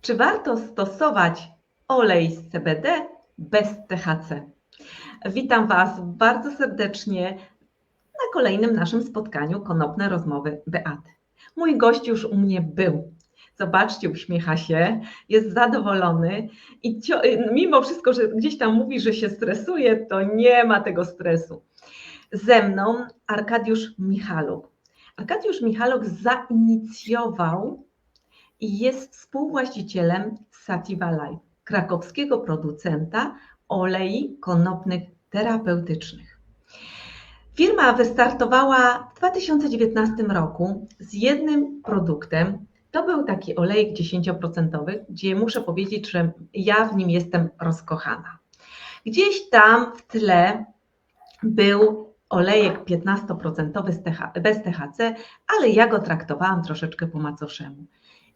Czy warto stosować olej z CBD bez THC? Witam Was bardzo serdecznie na kolejnym naszym spotkaniu Konopne Rozmowy Beaty. Mój gość już u mnie był. Zobaczcie, uśmiecha się, jest zadowolony i mimo wszystko, że gdzieś tam mówi, że się stresuje, to nie ma tego stresu. Ze mną Arkadiusz Michaluk. Arkadiusz Michaluk zainicjował i jest współwłaścicielem Sativa Life, krakowskiego producenta olei konopnych terapeutycznych. Firma wystartowała w 2019 roku z jednym produktem. To był taki olejek 10%, gdzie muszę powiedzieć, że ja w nim jestem rozkochana. Gdzieś tam w tle był olejek 15% bez THC, ale ja go traktowałam troszeczkę po macoszemu.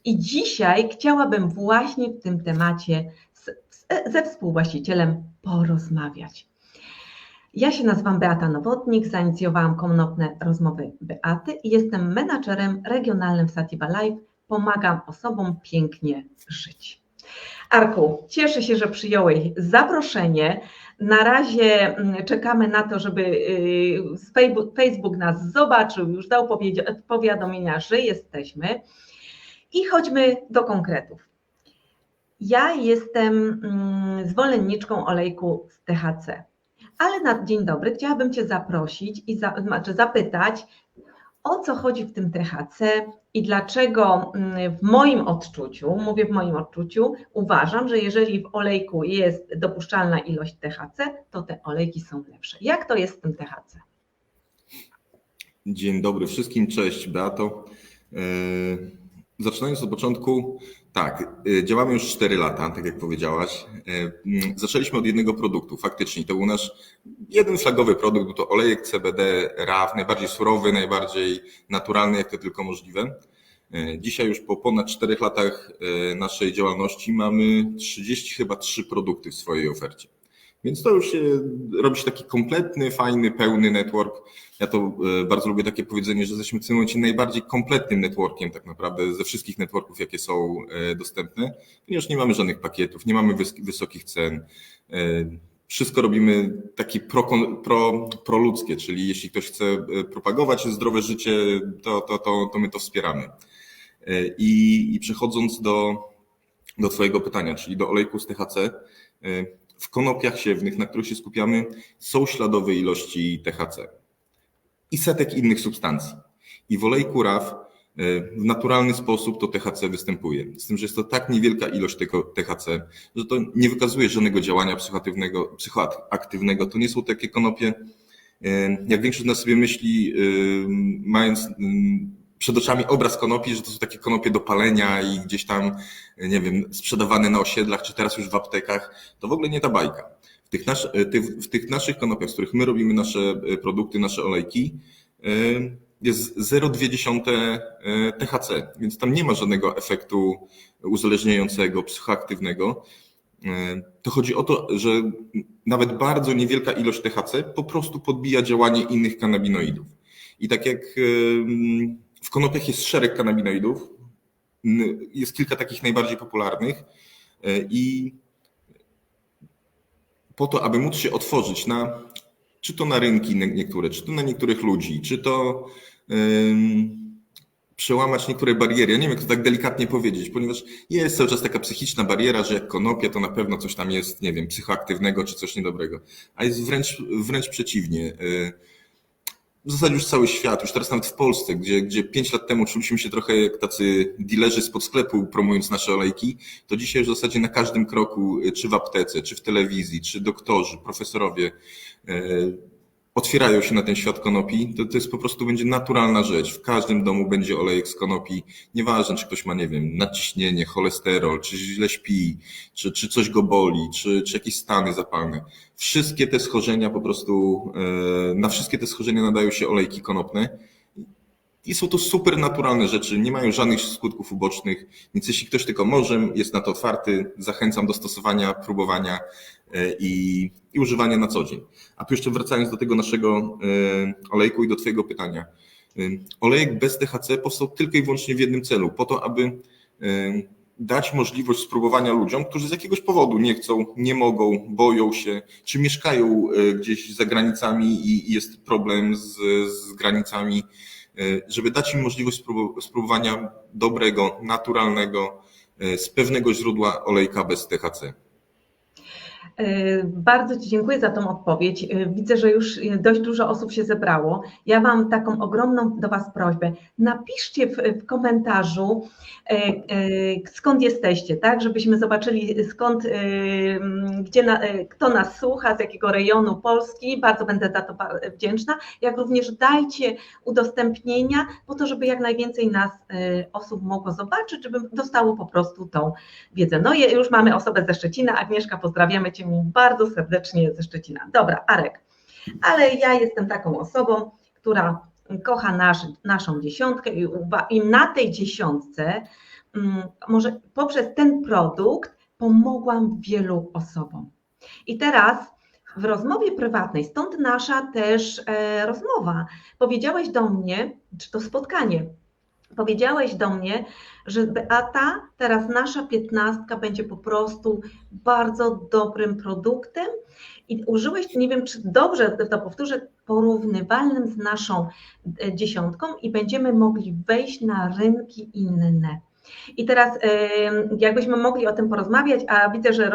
I dzisiaj chciałabym właśnie w tym temacie z, ze współwłaścicielem porozmawiać. Ja się nazywam Beata Nowotnik, zainicjowałam konopne rozmowy Beaty i jestem menadżerem regionalnym Sativa Life. Pomagam osobom pięknie żyć. Arku, cieszę się, że przyjąłeś zaproszenie. Na razie mm, czekamy na to, żeby y, Facebook nas zobaczył, już dał powiadomienia, że jesteśmy. I chodźmy do konkretów. Ja jestem mm, zwolenniczką olejku z THC, ale na dzień dobry chciałabym Cię zaprosić i za, znaczy zapytać, o co chodzi w tym THC i dlaczego mm, w moim odczuciu, mówię w moim odczuciu, uważam, że jeżeli w olejku jest dopuszczalna ilość THC, to te olejki są lepsze. Jak to jest z tym THC? Dzień dobry wszystkim, cześć Beato. Yy, Zaczynając od początku, tak, y, działamy już 4 lata, tak jak powiedziałaś. Y, mm, zaczęliśmy od jednego produktu, faktycznie. To był nasz jeden flagowy produkt, był to olejek CBD RAW, najbardziej surowy, najbardziej naturalny, jak to tylko możliwe. Y, dzisiaj już po ponad 4 latach naszej działalności mamy 30 chyba 3 produkty w swojej ofercie. Więc to już robi się taki kompletny, fajny, pełny network. Ja to e, bardzo lubię takie powiedzenie, że jesteśmy w tym momencie najbardziej kompletnym networkiem tak naprawdę ze wszystkich networków, jakie są e, dostępne, ponieważ nie mamy żadnych pakietów, nie mamy wysokich cen. E, wszystko robimy takie pro, pro, proludzkie, czyli jeśli ktoś chce propagować zdrowe życie, to, to, to, to my to wspieramy. I, i przechodząc do, do Twojego pytania, czyli do olejku z THC, w konopiach siewnych, na których się skupiamy, są śladowe ilości THC i setek innych substancji. I w olejku RAW e, w naturalny sposób to THC występuje. Z tym, że jest to tak niewielka ilość tego THC, że to nie wykazuje żadnego działania psychoaktywnego. psychoaktywnego. To nie są takie konopie, e, jak większość z nas sobie myśli, e, mając przed oczami obraz konopi, że to są takie konopie do palenia i gdzieś tam, nie wiem, sprzedawane na osiedlach, czy teraz już w aptekach, to w ogóle nie ta bajka. W tych, nasz, w tych naszych konopiach, z których my robimy nasze e, produkty, nasze olejki, e, jest 0,2 e, THC, więc tam nie ma żadnego efektu uzależniającego, psychoaktywnego. To chodzi o to, że nawet bardzo niewielka ilość THC po prostu podbija działanie innych kanabinoidów. I tak jak w konopiach jest szereg kanabinoidów, jest kilka takich najbardziej popularnych e, i po to, aby móc się otworzyć na, czy to na rynki niektóre, czy to na niektórych ludzi, czy to przełamać niektóre bariery. Ja nie wiem, jak to tak delikatnie powiedzieć, ponieważ jest cały czas taka psychiczna bariera, że jak konopia, to na pewno coś tam jest, nie wiem, psychoaktywnego, czy coś niedobrego. A jest wręcz, wręcz przeciwnie. E, w zasadzie już cały świat, już teraz nawet w Polsce, gdzie, gdzie pięć lat temu czuliśmy się trochę jak tacy dealerzy spod sklepu promując nasze olejki, to dzisiaj już w zasadzie na każdym kroku, czy w aptece, czy w telewizji, czy doktorzy, profesorowie, e, otwierają się na ten świat konopi, to, to jest po prostu będzie naturalna rzecz. W każdym domu będzie olejek z konopi. Nieważne, czy ktoś ma, nie wiem, nadciśnienie, cholesterol, czy źle śpi, czy, czy coś go boli, czy, czy jakieś stany zapalne. Wszystkie te schorzenia po prostu, e, na wszystkie te schorzenia nadają się olejki konopne. I są to super naturalne rzeczy, nie mają żadnych skutków ubocznych, więc jeśli ktoś tylko może, jest na to otwarty, zachęcam do stosowania, próbowania e, i, i używania na co dzień. A tu jeszcze wracając do tego naszego e, olejku i do Twojego pytania. E, olejek bez THC powstał tylko i wyłącznie w jednym celu, po to, aby dać możliwość spróbowania ludziom, którzy z jakiegoś powodu nie chcą, nie mogą, boją się, czy mieszkają gdzieś za granicami i jest problem z, z granicami, żeby dać im możliwość sprób- spróbowania dobrego, naturalnego, e, z pewnego źródła olejka bez THC. E, Bardzo Ci dziękuję za tą odpowiedź. E, Widzę, że już e, dość dużo osób się zebrało. Ja mam taką ogromną do Was prośbę. Napiszcie w, w komentarzu, skąd jesteście, tak, żebyśmy zobaczyli skąd, gdzie na, kto nas słucha, z jakiego rejonu Polski. Bardzo będę za to wdzięczna. Jak również dajcie udostępnienia po to, żeby jak najwięcej nas osób mogło zobaczyć, żeby dostało po prostu tą wiedzę. No i już mamy osobę ze Szczecina. Agnieszka, pozdrawiamy Cię bardzo serdecznie ze Szczecina. Dobra, Arek, ale ja jestem taką osobą, która kocha nasz, naszą dziesiątkę i, i na tej dziesiątce mm, może poprzez ten produkt pomogłam wielu osobom. I teraz w rozmowie prywatnej, stąd nasza też e, rozmowa, powiedziałeś do mnie, czy to spotkanie, powiedziałeś do mnie, że Beata, teraz nasza piętnastka będzie po prostu bardzo dobrym produktem i użyłeś, nie wiem czy dobrze to powtórzę, porównywalnym z naszą e, dziesiątką i będziemy mogli wejść na rynki inne. I teraz jakbyśmy mogli o tym porozmawiać, a widzę, że,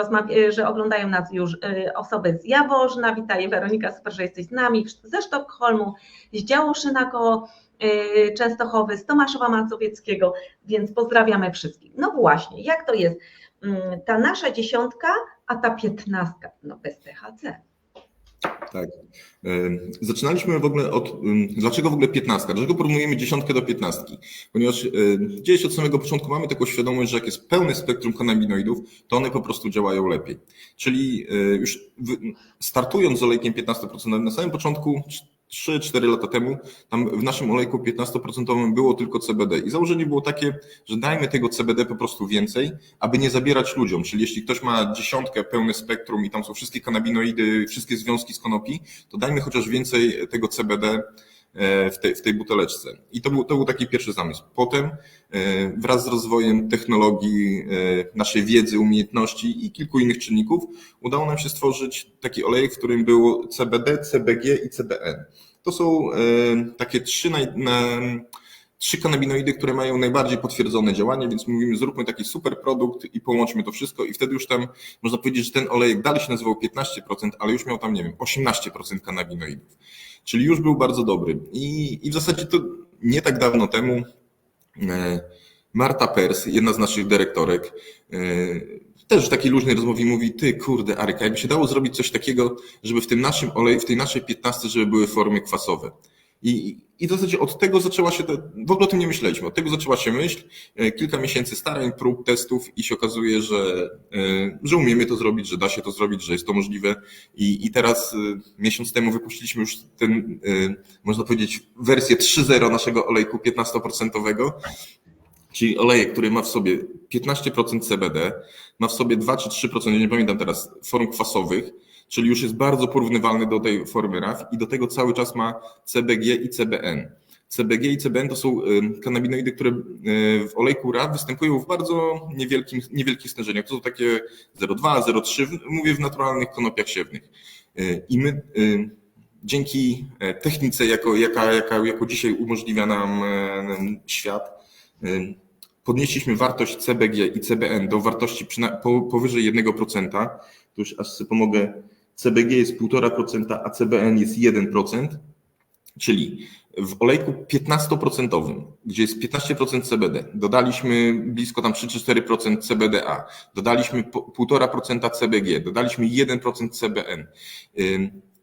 że oglądają nas już e, osoby z Jaworzna, witaj Weronika, super, że jesteś z nami, ze Sztokholmu, z Działoszyna koło e, Częstochowy, z Tomaszowa Mazowieckiego, więc pozdrawiamy wszystkich. No właśnie, jak to jest? Mm, Ta nasza dziesiątka, a ta piętnastka, no bez THC. Tak. Zaczynaliśmy w ogóle od. Dlaczego w ogóle 15? Dlaczego porównujemy dziesiątkę do 15? Ponieważ y, gdzieś od samego początku mamy taką świadomość, że jak jest pełne spektrum kanabinoidów, to one po prostu działają lepiej. Czyli y, już startując z olejkiem 15%, na samym początku, 3-4 lata temu, tam w naszym olejku 15% było tylko CBD. I założenie było takie, że dajmy tego CBD po prostu więcej, aby nie zabierać ludziom. Czyli jeśli ktoś ma dziesiątkę pełne spektrum i tam są wszystkie kanabinoidy, wszystkie związki z konopi, to dajmy chociaż więcej tego CBD w tej, w tej buteleczce. I to był, to był taki pierwszy zamysł. Potem e, wraz z rozwojem technologii, e, naszej wiedzy, umiejętności i kilku innych czynników udało nam się stworzyć taki olejek, w którym było CBD, CBG i CBN. To są e, takie trzy, na, trzy kanabinoidy, które mają najbardziej potwierdzone działanie, więc mówimy, zróbmy taki super produkt i połączmy to wszystko i wtedy już tam można powiedzieć, że ten olejek dalej się nazywał 15%, ale już miał tam, nie wiem, 18% kanabinoidów. Czyli już był bardzo dobry. I, i w zasadzie to nie tak dawno temu e, Marta Pers, jedna z naszych dyrektorek, e, też w takiej luźnej rozmowie mówi, ty kurde Aryka, jakby się dało zrobić coś takiego, żeby w tym naszym oleju, w tej naszej 15, żeby były formy kwasowe. I, I w zasadzie od tego zaczęła się, to, w ogóle o tym nie myśleliśmy, od tego zaczęła się myśl, e, kilka miesięcy starań, prób, testów i się okazuje, że, e, że umiemy to zrobić, że da się to zrobić, że jest to możliwe. I, i teraz e, miesiąc temu wypuściliśmy już ten, można powiedzieć, wersję 3.0 naszego olejku 15%, czyli olejek, który ma w sobie 15% CBD, ma w sobie 2 czy 3%, ja nie pamiętam teraz, form kwasowych, czyli już jest bardzo porównywalny do tej formy RAF i do tego cały czas ma CBG i CBN. CBG i CBN to są y, kanabinoidy, które y, w olejku RAF występują w bardzo niewielkim, niewielkich stężeniach. To są takie 0,2, 0,3, w- mówię w naturalnych konopiach siewnych. Y, I my dzięki e, technice, jako, jaka, jaka, jako dzisiaj umożliwia nam e, świat, podnieśliśmy wartość CBG i CBN do wartości powyżej 1%. To już aż sobie pomogę. CBG jest 1,5%, a CBN jest 1%. Czyli w olejku 15%, gdzie jest 15% CBD, dodaliśmy blisko tam 3-4% CBDA, dodaliśmy po- 1,5% CBG, dodaliśmy 1% CBN.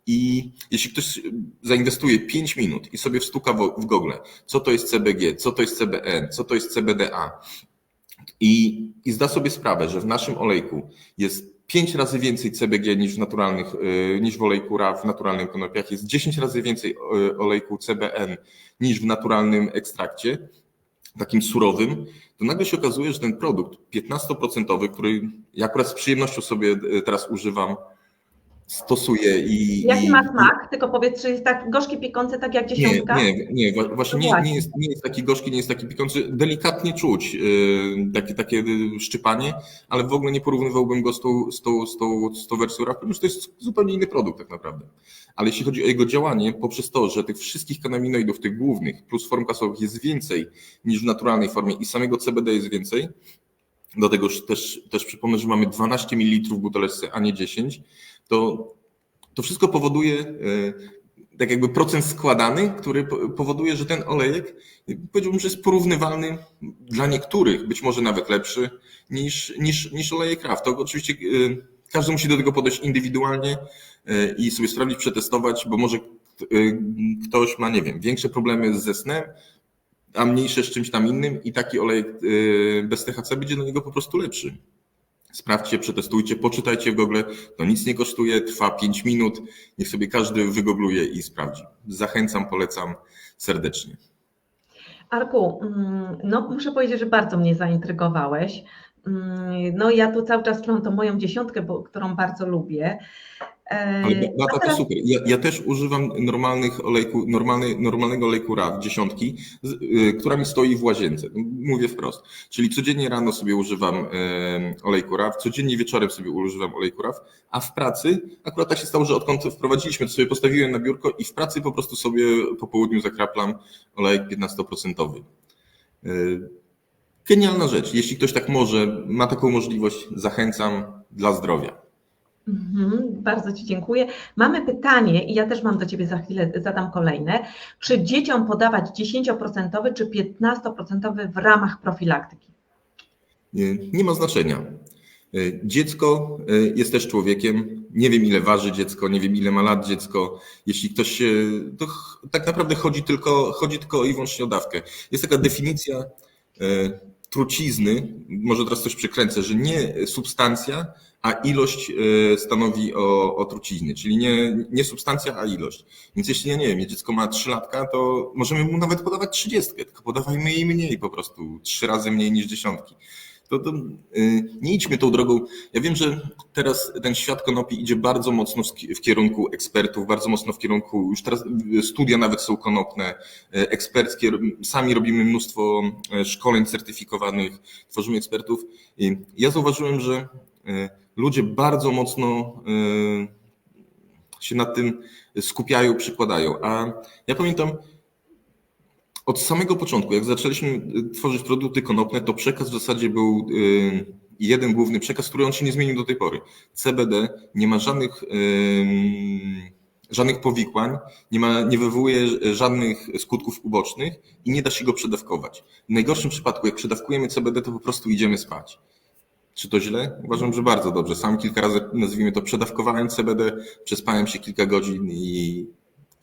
I jeśli ktoś zainwestuje 5 minut i sobie wstuka w Google, co to jest CBG, co to jest CBN, co to jest CBDA, i, i zda sobie sprawę, że w naszym olejku jest 5 razy więcej CBG niż w naturalnych, y, niż w olejku RA w naturalnych konopiach, jest 10 razy więcej y, olejku CBN niż w naturalnym ekstrakcie, takim surowym, to nagle się okazuje, że ten produkt 15%, który ja akurat z przyjemnością sobie y, teraz używam, stosuję i. Jaki i, ma smak? Tylko powiedz, czy jest tak gorzkie, piekące, tak jak Nie, dziesiątka? nie, nie, wa- właśnie nie, nie, jest, nie jest taki gorzki, nie jest taki piekący, delikatnie czuć yy, takie, takie szczypanie, ale w ogóle nie porównywałbym go z tą, z tą, z tą, z tą wersją RAW, ponieważ to jest zupełnie inny produkt tak naprawdę. Ale jeśli chodzi o jego działanie, poprzez to, że tych wszystkich kanaminoidów, tych głównych, plus form kasowych jest więcej niż w naturalnej formie i samego CBD jest więcej, do tego też, też przypomnę, że mamy 12 ml w buteleczce, a nie 10, to to wszystko powoduje e, tak jakby procent składany, który po- powoduje, że ten olejek powiedziałbym, że jest porównywalny dla niektórych, być może nawet lepszy niż, niż, niż olejek RAW. To oczywiście e, każdy musi do tego podejść indywidualnie e, i sobie sprawdzić, przetestować, bo może ktoś ma, nie wiem, większe problemy ze snem, a mniejsze z czymś tam innym i taki olejek e, bez THC będzie dla niego po prostu lepszy. Sprawdźcie, przetestujcie, poczytajcie w Google. To nic nie kosztuje, trwa 5 minut. Niech sobie każdy wygoogluje i sprawdzi. Zachęcam, polecam serdecznie. Arku, mm, no muszę powiedzieć, że bardzo mnie zaintrygowałeś. Mm, No ja tu cały czas tą moją dziesiątkę, bo, którą bardzo lubię. E, Ale Beata to super. Ja, ja też używam normalnych olejku, normalny, normalnego olejku RAW, dziesiątki, z, y, która mi stoi w łazience. Mówię wprost. Czyli codziennie rano sobie używam y, olejku RAW, codziennie wieczorem sobie używam olejku RAW, a w pracy akurat tak się stało, że odkąd wprowadziliśmy, to sobie postawiłem na biurko i w pracy po prostu sobie po południu zakraplam olejek 15%. Y, Genialna rzecz. Jeśli ktoś tak może, ma taką możliwość, zachęcam dla zdrowia. Mhm, bardzo Ci dziękuję. Mamy pytanie i ja też mam do Ciebie za chwilę, zadam kolejne. Czy dzieciom podawać 10% czy 15% w ramach profilaktyki? Nie, nie ma znaczenia. Y, Dziecko y, jest też człowiekiem. Nie wiem, ile waży dziecko, nie wiem, ile ma lat dziecko. Jeśli ktoś. To tak naprawdę chodzi tylko, chodzi tylko i wyłącznie o dawkę. Jest taka definicja y, trucizny, może teraz coś przekręcę, że nie substancja, a ilość y, stanowi o, o trucizny, czyli nie, nie substancja, a ilość. Więc jeśli ja nie wiem, dziecko ma 3 latka, to możemy mu nawet podawać 30, tylko podawajmy jej mniej po prostu, trzy razy mniej niż dziesiątki. To, to y, nie idźmy tą drogą. Ja wiem, że teraz ten świat konopi idzie bardzo mocno w ki- w kierunku ekspertów, bardzo mocno w kierunku, już teraz y, studia nawet są konopne, eksperckie, sami robimy mnóstwo szkoleń certyfikowanych, tworzymy ekspertów. I ja zauważyłem, że ludzie bardzo mocno y, się nad tym skupiają, przykładają. A ja pamiętam, od samego początku, jak zaczęliśmy y, tworzyć produkty konopne, to przekaz w zasadzie był y, jeden główny przekaz, który on się nie zmienił do tej pory. CBD nie ma żadnych, żadnych powikłań, nie, ma, nie wywołuje żadnych skutków ubocznych i nie da się go przedawkować. W najgorszym przypadku, jak przedawkujemy CBD, to po prostu idziemy spać. Czy to źle? Uważam, że bardzo dobrze. Sam kilka razy, nazwijmy to, przedawkowałem CBD, przespałem się kilka godzin i,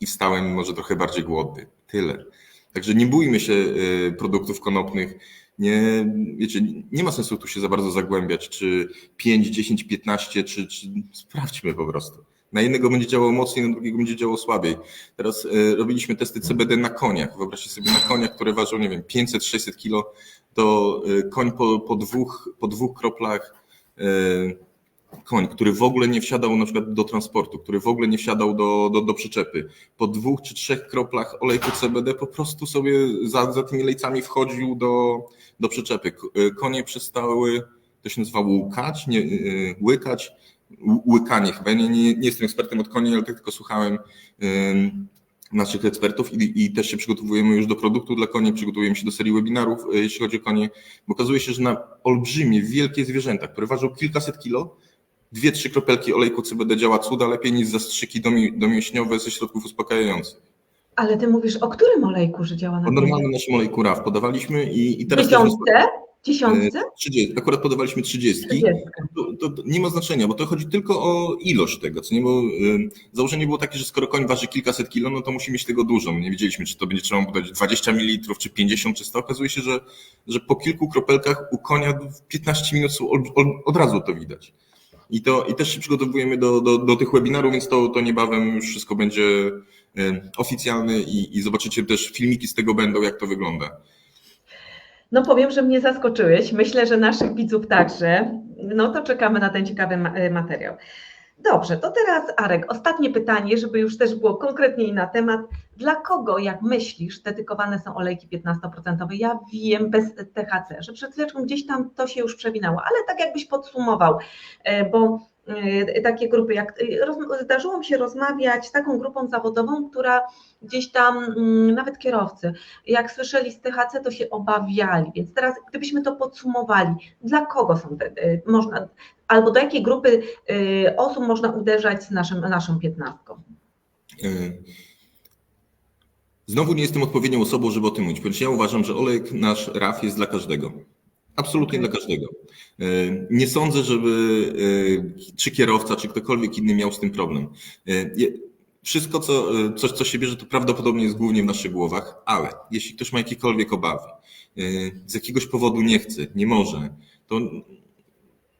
i wstałem może trochę bardziej głodny. Tyle. Także nie bójmy się y, produktów konopnych. Nie, wiecie, nie ma sensu tu się za bardzo zagłębiać, czy 5, 10, 15, czy, czy sprawdźmy po prostu. Na jednego będzie działało mocniej, na drugiego będzie działało słabiej. Teraz y, robiliśmy testy CBD na koniach. Wyobraźcie sobie na koniach, które ważą, nie wiem, 500-600 kilo, to y, koń po, po, dwóch, po dwóch kroplach y, koń, który w ogóle nie wsiadał na przykład do transportu, który w ogóle nie wsiadał do, do, do przyczepy, po dwóch czy trzech kroplach olejku CBD po prostu sobie za, za tymi lejcami wchodził do, do przyczepy. Y, Konie przestały, to się nazywa łukać, nie, y, łykać, łykanie chyba. Nie, nie, nie jestem ekspertem od koni, ale tak tylko słuchałem naszych ekspertów i, i też się przygotowujemy już do produktu dla koni, przygotowujemy się do serii webinarów, y, jeśli chodzi o konie, bo okazuje się, że na olbrzymie, wielkie zwierzęta, które ważą kilkaset kilo, dwie, trzy kropelki olejku CBD działa cuda lepiej niż zastrzyki domi, domięśniowe ze środków uspokajających. Ale Ty mówisz o którym olejku, że działa na O normalnym naszym olejku RAW podawaliśmy i, i teraz też Dziesiątce? Dziesiątce? 30, akurat podawaliśmy 30. Trzydziestka. To, to, to nie ma znaczenia, bo to chodzi tylko o ilość tego, co nie, bo y, założenie było takie, że skoro koń waży kilkaset kilo, no to musi mieć tego dużo. My nie wiedzieliśmy, czy to będzie trzeba mu dać 20 ml, czy 50, czy 100. Okazuje się, że, że po kilku kropelkach u konia w 15 minut ol, od razu to widać. I, to, I też się przygotowujemy do, do, do tych webinarów, więc to, to niebawem już wszystko będzie y, oficjalne i, i zobaczycie też filmiki z tego będą, jak to wygląda. No powiem, że mnie zaskoczyłeś. Myślę, że naszych widzów także. No to czekamy na ten ciekawy e, materiał. Dobrze, to teraz Arek, ostatnie pytanie, żeby już też było konkretniej na temat. Dla kogo, jak myślisz, dedykowane są olejki 15%? Ja wiem bez THC, że przed chwileczką gdzieś tam to się już przewinęło, ale tak jakbyś podsumował, e, bo takie grupy, jak roz, zdarzyło mi się rozmawiać z taką grupą zawodową, która gdzieś tam, mm, nawet kierowcy, jak słyszeli z THC, to się obawiali, więc teraz gdybyśmy to podsumowali, dla kogo są te, e, można, albo do jakiej grupy y, osób można uderzać z naszym, naszą piętnastką? Y, Znowu nie jestem odpowiednią osobą, żeby o tym mówić, ponieważ ja uważam, że olejek nasz RAF jest dla każdego. Absolutnie dla każdego. Y, Nie sądzę, żeby y, czy kierowca, czy ktokolwiek inny miał z tym problem. Je- Wszystko, co, coś, co się bierze, to prawdopodobnie jest głównie w naszych głowach, ale jeśli ktoś ma jakiekolwiek obawy, z jakiegoś powodu nie chce, nie może, to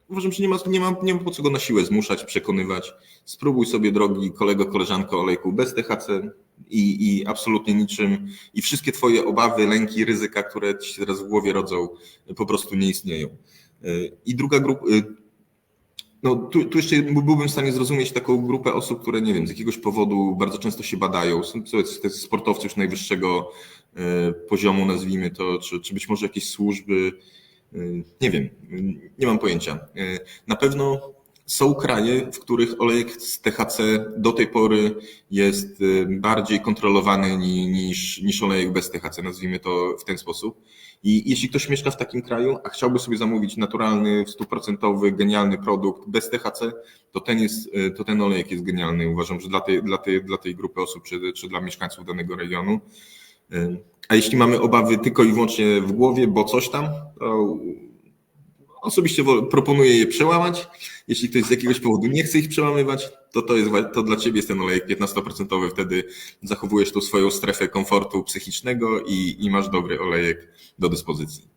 uważam, że nie ma, nie, ma, nie ma po co go na siłę zmuszać, przekonywać. Spróbuj sobie, drogi kolego, koleżanko, olejku bez THC i, i absolutnie niczym. I wszystkie Twoje obawy, lęki, ryzyka, które Ci się teraz w głowie rodzą, po prostu nie istnieją. Y, I druga grupa. y, No, tu, tu jeszcze byłbym w stanie zrozumieć taką grupę osób, które nie wiem, z jakiegoś powodu bardzo często się badają. Są to sportowcy już najwyższego y, poziomu, nazwijmy to, czy, czy być może jakieś służby. Nie wiem, nie mam pojęcia. Na pewno są kraje, w których olejek z THC do tej pory jest y, bardziej kontrolowany ni- niż, niż olejek bez THC, nazwijmy to w ten sposób. I jeśli ktoś mieszka w takim kraju, a chciałby sobie zamówić naturalny, stuprocentowy, genialny produkt bez THC, to ten, jest, y, to ten olejek jest genialny. Uważam, że dla tej, dla tej, dla tej grupy osób, czy, czy dla mieszkańców danego regionu. Y, A jeśli mamy obawy tylko i wyłącznie w głowie, bo coś tam, to osobiście proponuję je przełamać. Jeśli ktoś z jakiegoś powodu nie chce ich przełamywać, to to, jest, to dla ciebie jest ten olejek 15%. Wtedy zachowujesz tu swoją strefę komfortu psychicznego i, i masz dobry olejek do dyspozycji.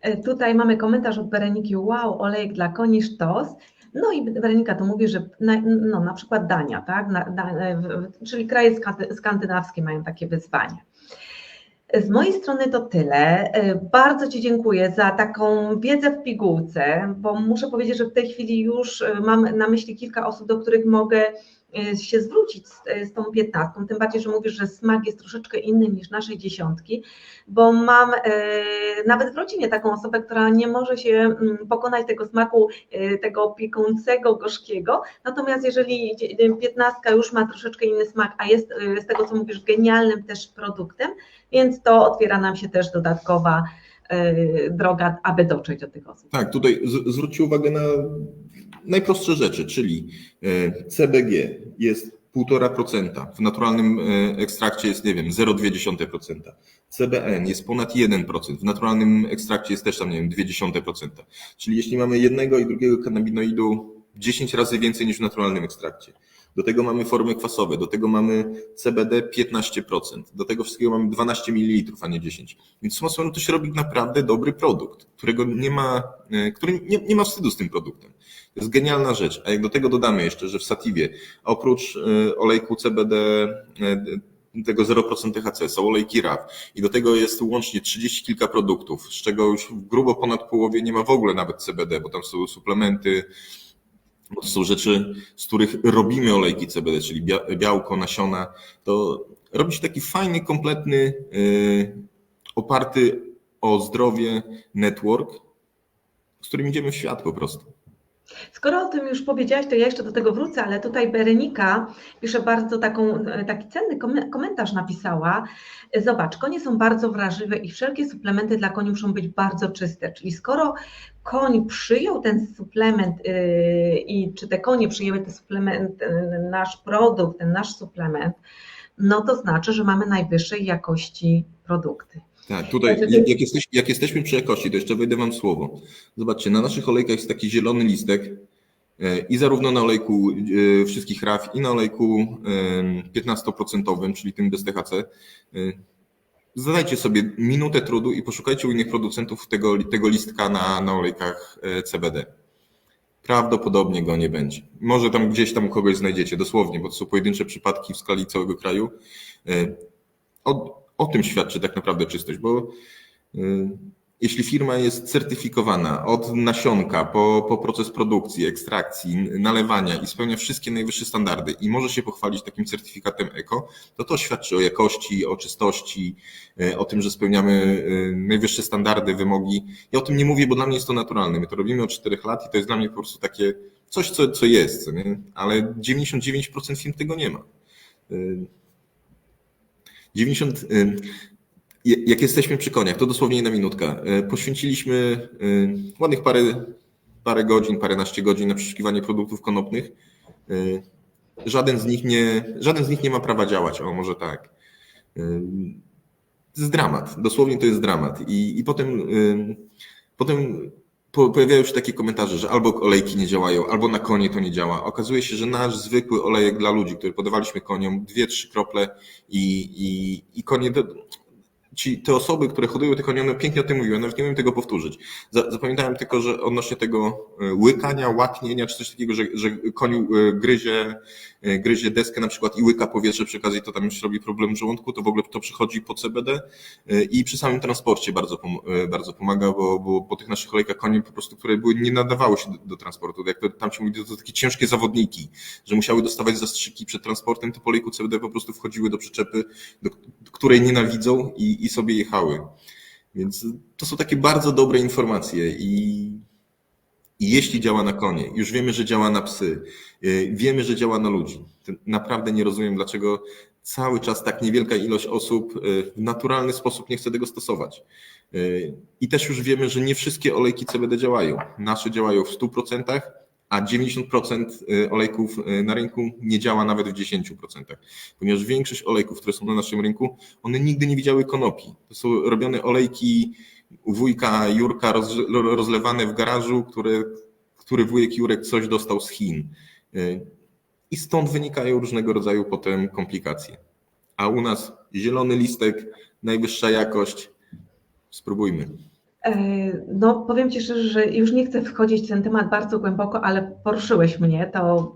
E, Tutaj mamy komentarz od Bereniki. Wow, olejek dla koni sztos. No i Berenika to mówi, że na, no, na przykład Dania, tak? Na, w- czyli kraje skandy- skandynawskie mają takie wyzwanie. Z mojej strony to tyle. E, Bardzo Ci dziękuję za taką wiedzę w pigułce, bo muszę powiedzieć, że w tej chwili już e, mam na myśli kilka osób, do których mogę e, się zwrócić z, z tą piętnastką, tym bardziej, że mówisz, że smak jest troszeczkę inny niż naszej dziesiątki, bo mam e, nawet w rodzinie taką osobę, która nie może się mm, pokonać tego smaku, e, tego piekącego, gorzkiego, natomiast jeżeli piętnastka już ma troszeczkę inny smak, a jest e, z tego, co mówisz, genialnym też produktem, więc to otwiera nam się też dodatkowa e, droga, aby dotrzeć do tych osób. Tak, tutaj zwróćcie uwagę na najprostsze rzeczy, czyli e, CBG jest 1,5%, w naturalnym e, ekstrakcie jest, nie wiem, 0,2%. CBN jest ponad 1%, w naturalnym ekstrakcie jest też tam, nie wiem, 0,2%. Czyli jeśli mamy jednego i drugiego kanabinoidu 10 razy więcej niż w naturalnym ekstrakcie. Do tego mamy formy kwasowe, do tego mamy CBD 15%, do tego wszystkiego mamy 12 ml, a nie 10. Więc summarum to się robi naprawdę dobry produkt, którego nie ma, e, który nie, nie ma wstydu z tym produktem. To jest genialna rzecz. A jak do tego dodamy jeszcze, że w Sativie oprócz e, olejku CBD e, tego 0% THC są olejki RAW i do tego jest łącznie 30 kilka produktów, z czego już grubo ponad połowie nie ma w ogóle nawet CBD, bo tam są suplementy, bo to są rzeczy, z których robimy olejki CBD, czyli bia- białko, nasiona, to robi się taki fajny, kompletny, yy, oparty o zdrowie network, z którym idziemy w świat po prostu. Skoro o tym już powiedziałaś, to ja jeszcze do tego wrócę, ale tutaj Berenika pisze bardzo taką, e, taki cenny kom- komentarz napisała. Zobacz, konie są bardzo wrażliwe i wszelkie suplementy dla koni muszą być bardzo czyste. Czyli skoro koń przyjął ten suplement yy, i czy te konie przyjęły ten suplement, nasz produkt, ten nasz suplement, no to znaczy, że mamy najwyższej jakości produkty. Tak, tutaj Znaczy, jak, jesteś, jak jesteśmy przy jakości, to jeszcze wejdę Wam słowo. Zobaczcie, na naszych olejkach jest taki zielony listek e, i zarówno na olejku e, wszystkich RAW i na olejku e, 15%, czyli tym bez THC. e, Zadajcie sobie minutę trudu i poszukajcie u innych producentów tego, tego listka na, na olejkach e, CBD. Prawdopodobnie go nie będzie. Może tam gdzieś tam u kogoś znajdziecie, dosłownie, bo to są pojedyncze przypadki w skali całego kraju. E, O, tym świadczy tak naprawdę czystość, bo y, jeśli firma jest certyfikowana od nasionka po, po proces produkcji, ekstrakcji, nalewania i spełnia wszystkie najwyższe standardy i może się pochwalić takim certyfikatem eko, to to świadczy o jakości, o czystości, e, o tym, że spełniamy e, najwyższe standardy, wymogi. Ja o tym nie mówię, bo dla mnie jest to naturalne. My to robimy od czterech lat i to jest dla mnie po prostu takie coś, co, co jest, nie? ale 99% firm tego nie ma. E, 90, jak jesteśmy przy koniach, to dosłownie na minutkę. Poświęciliśmy ładnych parę, parę godzin, paręnaście godzin na przeszukiwanie produktów konopnych. Żaden z nich nie, żaden z nich nie ma prawa działać, o może tak. To jest dramat, dosłownie to jest dramat. I, i potem, potem pojawiają się takie komentarze, że albo olejki nie działają, albo na konie to nie działa. Okazuje się, że nasz zwykły olejek dla ludzi, który podawaliśmy koniom, dwie, trzy krople i, i, i konie ci, te osoby, które hodują te konie, one pięknie o tym mówiły, nawet nie umiem tego powtórzyć. Zapamiętałem tylko, że odnośnie tego e, łykania, łaknienia, czy coś takiego, że, że koniu e, gryzie, gryzie deskę na przykład i łyka powietrze przy okazji, to tam już robi problem żołądku, to w ogóle to przychodzi po CBD i przy samym transporcie bardzo, bardzo pomaga, bo, bo po tych naszych kolejkach koni po prostu, które były, nie nadawały się do, do transportu, jak to, tam się mówi, to, takie ciężkie zawodniki, że musiały dostawać zastrzyki przed transportem, to po lejku CBD po prostu wchodziły do przyczepy, do której nienawidzą i, i sobie jechały. Więc to są takie bardzo dobre informacje i, i jeśli działa na konie, już wiemy, że działa na psy, y, wiemy, że działa na ludzi. Naprawdę nie rozumiem, dlaczego cały czas tak niewielka ilość osób y, w naturalny sposób nie chce tego stosować. Y, I też już wiemy, że nie wszystkie olejki CBD działają. Nasze działają w 100%, a 90% y, olejków y, na rynku nie działa nawet w 10%, ponieważ większość olejków, które są na naszym rynku, one nigdy nie widziały konopi. To są robione olejki u wujka Jurka rozlewane w garażu, które, który wujek Jurek coś dostał z Chin. Y, I stąd wynikają różnego rodzaju potem komplikacje. A u nas zielony listek, najwyższa jakość. Spróbujmy. E, no, powiem Ci szczerze, że już nie chcę wchodzić w ten temat bardzo głęboko, ale poruszyłeś mnie. To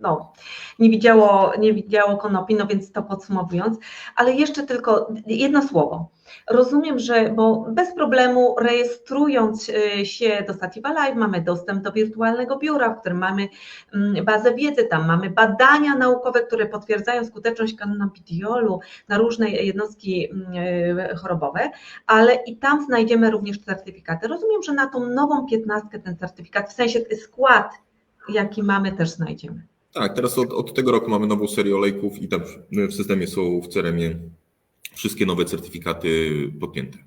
no, nie widziało, nie widziało konopi, no więc to podsumowując, ale jeszcze tylko jedno słowo. Rozumiem, że bo bez problemu rejestrując y, się do Sativa Live mamy dostęp do wirtualnego biura, w którym mamy mm, bazę wiedzy, tam mamy badania naukowe, które potwierdzają skuteczność cannabidiolu na różne jednostki mm, y, chorobowe, ale i tam znajdziemy również certyfikaty. Rozumiem, że na tą nową piętnastkę ten certyfikat, w sensie skład, jaki mamy, też znajdziemy. Tak, teraz od, od tego roku mamy nową serię olejków i tam w systemie są w CRM-ie wszystkie nowe certyfikaty podpięte.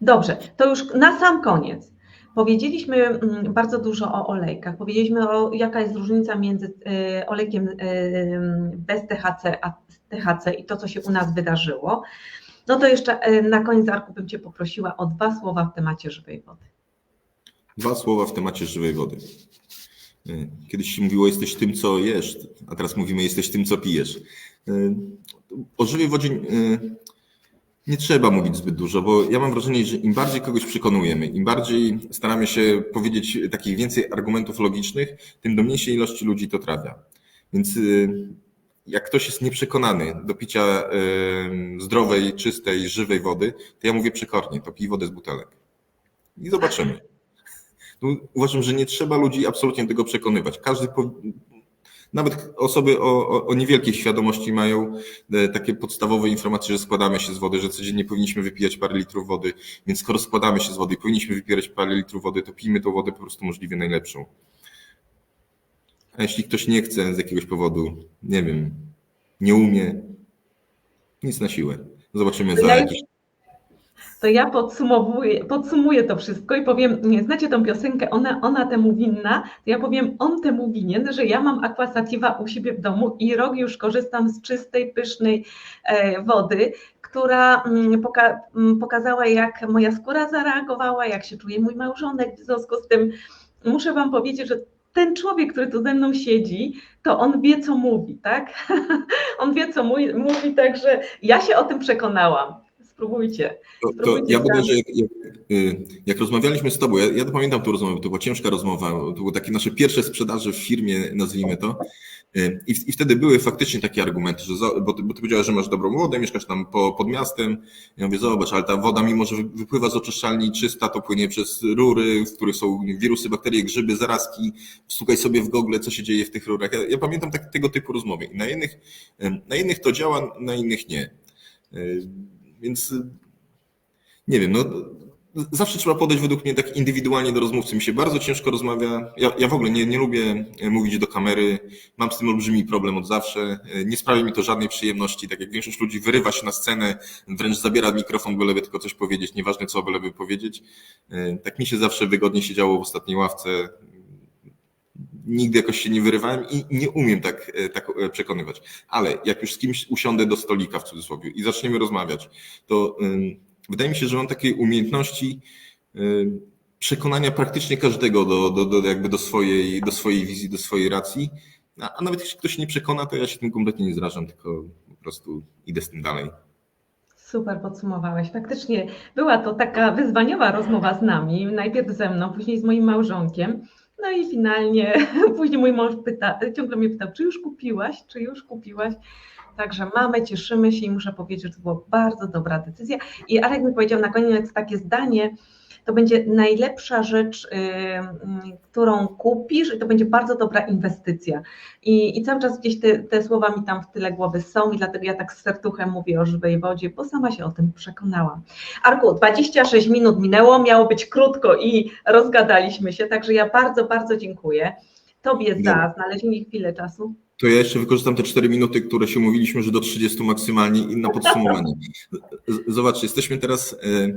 Dobrze, to już na sam koniec. Powiedzieliśmy mm, bardzo dużo o olejkach. Powiedzieliśmy o jaka jest różnica między y, olejkiem y, bez THC a THC i to, co się u nas wydarzyło. No to jeszcze y, na koniec Arku bym Cię poprosiła o dwa słowa w temacie żywej wody. Dwa słowa w temacie żywej wody. Kiedyś się mówiło, jesteś tym, co jesz, a teraz mówimy, jesteś tym, co pijesz. O żywej wodzie nie trzeba mówić zbyt dużo, bo ja mam wrażenie, że im bardziej kogoś przekonujemy, im bardziej staramy się powiedzieć takich więcej argumentów logicznych, tym do mniejszej ilości ludzi to trafia. Więc y, jak ktoś jest nieprzekonany do picia zdrowej, czystej, żywej wody, to ja mówię przekornie, to pij wodę z butelek. I zobaczymy. Uważam, że nie trzeba ludzi absolutnie tego przekonywać. Każdy nawet osoby o, o, o, niewielkiej świadomości mają e, takie podstawowe informacje, że składamy się z wody, że codziennie powinniśmy wypijać parę litrów wody, więc skoro składamy się z wody i powinniśmy wypijać parę litrów wody, to pijmy tą wodę po prostu możliwie najlepszą. A jeśli ktoś nie chce z jakiegoś powodu, nie wiem, nie umie, nic na siłę. Zobaczymy za jakiś to ja podsumowuję, podsumuję to wszystko i powiem, nie, znacie tą piosenkę, ona, ona temu winna, to ja powiem, on temu winien, że ja mam aquasativa u siebie w domu i rok już korzystam z czystej, pysznej e, wody, która mm, poka mm, pokazała, jak moja skóra zareagowała, jak się czuje mój małżonek, w związku z tym muszę Wam powiedzieć, że ten człowiek, który tu ze mną siedzi, to on wie, co mówi, tak? on wie, co mówi, także ja się o tym przekonałam spróbujcie. To, ja sami. bodajże, jak, jak, y, jak rozmawialiśmy z tobą, ja, ja pamiętam tę rozmowę, to była ciężka rozmowa, to były takie nasze pierwsze sprzedaże w firmie, nazwijmy to. Y, I, w- I wtedy były faktycznie takie argumenty, że za, bo, ty, bo ty powiedziałeś, że masz dobrą wodę, mieszkasz tam po, pod miastem. Ja mówię, zobacz, ale ta woda, mimo że wy- wypływa z oczyszczalni czysta, to płynie przez rury, w których są wirusy, bakterie, grzyby, zarazki. Stukaj sobie w gogle, co się dzieje w tych rurach. Ja, ja pamiętam tak, tego typu rozmowy. I na jednych, y, na jednych to działa, na innych nie. Więc y, nie wiem, no zawsze trzeba podejść według mnie tak indywidualnie do rozmówcy. Mi się bardzo ciężko rozmawia. Ja, ja w ogóle nie, nie lubię e, mówić do kamery. Mam z tym olbrzymi problem od zawsze. E, Nie sprawia mi to żadnej przyjemności. Tak jak większość ludzi wyrywa się na scenę, wręcz zabiera mikrofon, byleby tylko coś powiedzieć, nieważne co, byleby powiedzieć. E, Tak mi się zawsze wygodnie siedziało w ostatniej ławce. Nigdy jakoś się nie wyrywałem i nie umiem tak, e, tak e, przekonywać. Ale jak już z kimś usiądę do stolika w cudzysłowie i zaczniemy rozmawiać, to wydaje mi się, że mam takie umiejętności przekonania praktycznie każdego do, do, do, jakby do, swojej, do swojej wizji, do swojej racji. A, a nawet jeśli ktoś nie przekona, to ja się tym kompletnie nie zrażam, tylko po prostu idę z tym dalej. Super podsumowałeś. Faktycznie była to taka wyzwaniowa rozmowa z nami. Najpierw ze mną, później z moim małżonkiem. No i finalnie później mój mąż pyta, ciągle mnie pytał, czy już kupiłaś, czy już kupiłaś. Także mamy, cieszymy się i muszę powiedzieć, że to była bardzo dobra decyzja. I Arek mi powiedział na koniec takie zdanie, to będzie najlepsza rzecz, yy, yy, którą kupisz i to będzie bardzo dobra inwestycja. I, i cały czas gdzieś te, te słowa mi tam w tyle głowy są i dlatego ja tak z serduchem mówię o żywej wodzie, bo sama się o tym przekonałam. Arku, 26 minut minęło, miało być krótko i rozgadaliśmy się, także ja bardzo, bardzo dziękuję Tobie za znalezienie chwilę czasu. To ja jeszcze wykorzystam te 4 minuty, które się mówiliśmy, że do 30 maksymalnie i na podsumowanie. Zobacz, jesteśmy teraz e,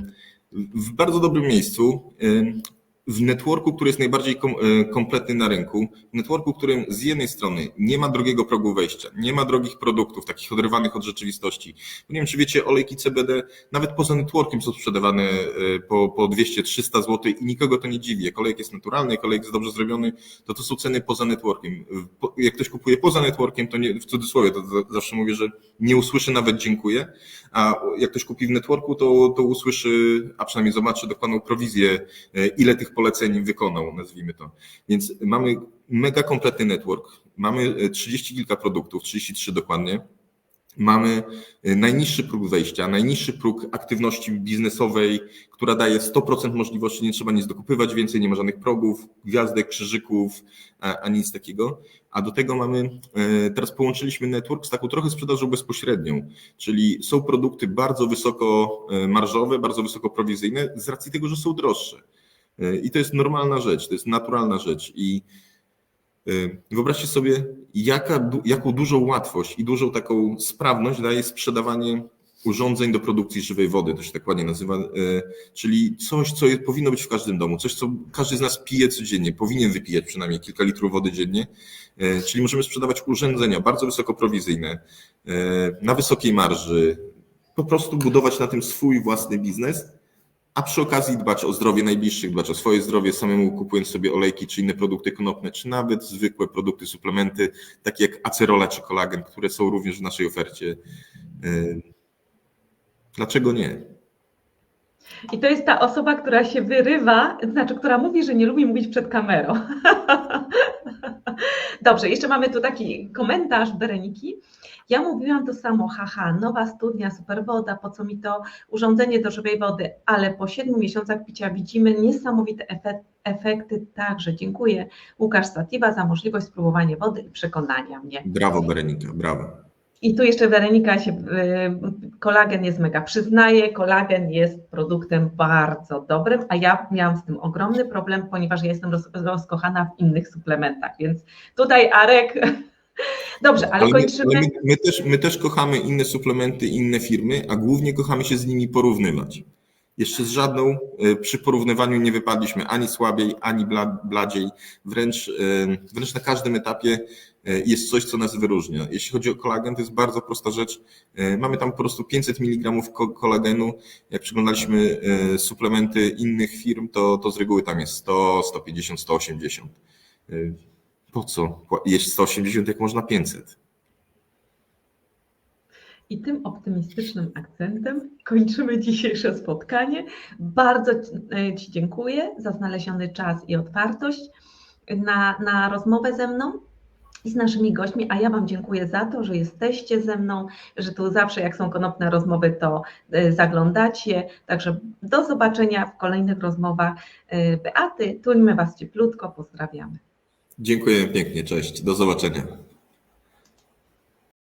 w bardzo dobrym miejscu. W networku, który jest najbardziej kom, e, kompletny na rynku, w networku, którym z jednej strony nie ma drogiego progu wejścia, nie ma drogich produktów, takich oderwanych od rzeczywistości. Nie wiem, czy wiecie, olejki CBD nawet poza networkiem są sprzedawane e, po, po 200-300 zł i nikogo to nie dziwi. Jak olejek jest naturalny, jak olejek jest dobrze zrobiony, to to są ceny poza networkiem. Jak ktoś kupuje poza networkiem, to nie, w cudzysłowie, to za- zawsze mówię, że nie usłyszy nawet dziękuję, a jak ktoś kupi w networku, to, to usłyszy, a przynajmniej zobaczy dokładną prowizję, e, ile tych poleceń wykonał, nazwijmy to. Więc mamy mega kompletny network, mamy e, 30 kilka produktów, 33 dokładnie. Mamy e, najniższy próg wejścia, najniższy próg aktywności biznesowej, która daje 100% możliwości, nie trzeba nic dokupywać więcej, nie ma żadnych progów, gwiazdek, krzyżyków, a, a nic takiego. A do tego mamy, e, teraz połączyliśmy network z taką trochę sprzedażą bezpośrednią, czyli są produkty bardzo wysoko e, marżowe, bardzo wysoko prowizyjne z racji tego, że są droższe. E, I to jest normalna rzecz, to jest naturalna rzecz. I e, wyobraźcie sobie, jaka, jaką dużą łatwość i dużą taką sprawność daje sprzedawanie urządzeń do produkcji żywej wody, to się tak ładnie nazywa, e, czyli coś, co powinno być w każdym domu, coś, co każdy z nas pije codziennie, powinien wypijać przynajmniej kilka litrów wody dziennie, czyli możemy sprzedawać urządzenia bardzo wysoko prowizyjne, e, na wysokiej marży, po prostu budować na tym swój własny biznes, a przy okazji dbać o zdrowie najbliższych, dbać o swoje zdrowie, samemu kupując sobie olejki czy inne produkty konopne, czy nawet zwykłe produkty, suplementy, takie jak acerola czy kolagen, które są również w naszej ofercie. Dlaczego nie? I to jest ta osoba, która się wyrywa, znaczy, która mówi, że nie lubi mówić przed kamerą. Dobrze, jeszcze mamy tu taki komentarz Bereniki. Ja mówiłam to samo, haha, nowa studnia, super woda, po co mi to urządzenie do żywej wody, ale po siedmiu miesiącach picia widzimy niesamowite efe- efekty. Także dziękuję Łukasz Sativa za możliwość spróbowania wody i przekonania mnie. Brawo, Berenika, brawo. I tu jeszcze Weronika się, y, kolagen jest mega, przyznaję, kolagen jest produktem bardzo dobrym, a ja miałam z tym ogromny problem, ponieważ ja jestem roz, rozkochana w innych suplementach, więc tutaj Arek, dobrze, ale Ale my, kończymy. ale my, my, też, my też kochamy inne suplementy, inne firmy, a głównie kochamy się z nimi porównywać. Jeszcze z żadną e, przy porównywaniu nie wypadliśmy ani słabiej, ani bla- bladziej. Wręcz, e, wręcz na każdym etapie jest coś, co nas wyróżnia. Jeśli chodzi o kolagen, to jest bardzo prosta rzecz. E, Mamy tam po prostu 500 mg ko- kolagenu. Jak przyglądaliśmy e, suplementy innych firm, to, to z reguły tam jest 100, 150, 180. E, Po co? Jeść 180, jak można 500. I tym optymistycznym akcentem kończymy dzisiejsze spotkanie. Bardzo e, Ci dziękuję za znaleziony czas i otwartość na, na rozmowę ze mną i z naszymi gośćmi, a ja Wam dziękuję za to, że jesteście ze mną, że tu zawsze jak są konopne rozmowy, to e, zaglądacie. Także do zobaczenia w kolejnych rozmowach e, Beaty. Tulimy Was cieplutko, pozdrawiamy. Dziękuję pięknie, cześć, do zobaczenia.